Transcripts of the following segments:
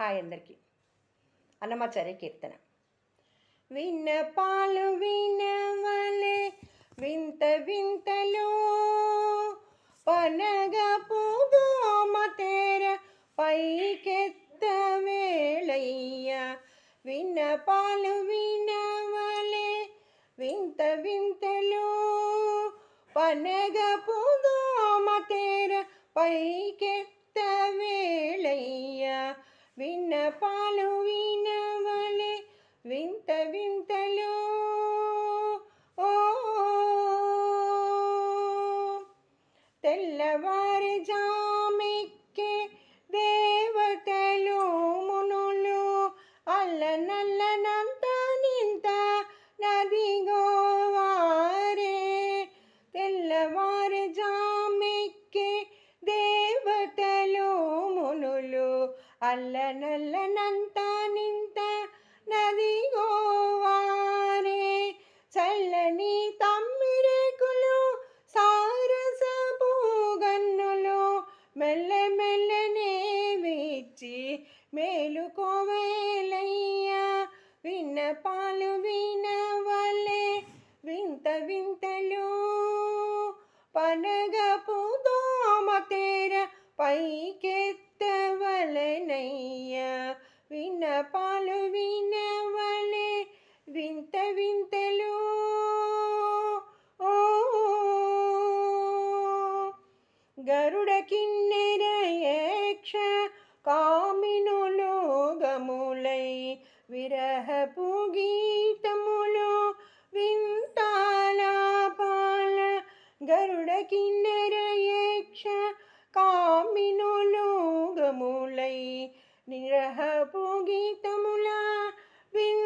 Hi అందరికీ. అన్నమాచార్య కీర్తన. విన్న పాలు వినవలే వింత వింతలు పనగ పూదోమ పైకెత్త వేళయ్య. విన్న పాలు వినవలే వింత వింతలు పనగ పూదోమ పైకెత్త వేళయ్య. విన్న పాలు వినవలే వింత వింతలు. ఓ అల్ల నల్లనంత నింత నదిగోవారే చల్లని తమ్మిరేకులు సారస పూగన్నులు మెల్ల మెల్లనే వీచి మేలుకోవేలయ్యా. విన్న పాలు వినవలే వింత వింతలు. పనగపు దోమ తేర పైకే గరుడ కామినులు గములై విరహపు గీతములు వింతాలాపాల గరుడ కిన్నెరయక్ష కామినులు గములై నిరహపు గీతముల విన్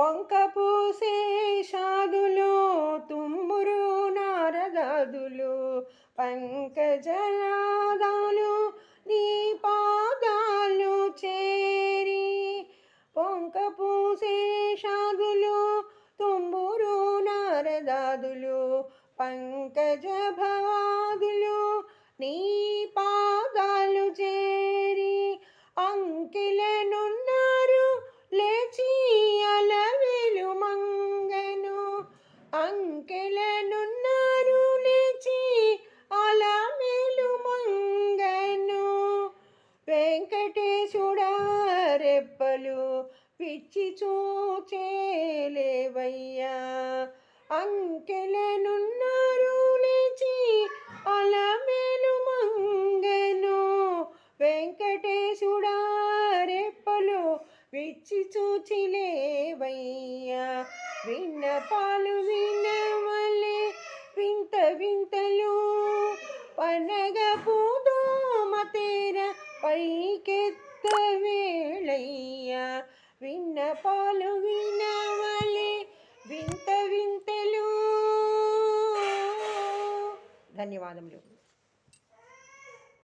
పొంకపూసే షాదులు తుమ్మురు నారదాదులు పంకజనాదాలు నీ పాదాలు చేరి పొంకపూసే షాదులు తుమ్మురు నారదాదులు పంకజ భవాదులు నీ చూచేలేవయ్యా. అంకెలనున్నారు లేచి అలమేలు మంగను. వెంకటేశుడా రెప్పలు విచ్చి చూచిలేవయ్యా. విన్న పాలు వినవలే వింత వింతలు. పనగ పూదోమ తేర పైకెత్త వేళయ్యా. విన్నపాలు వినవలే వింత వింతలు. ధన్యవాదములు.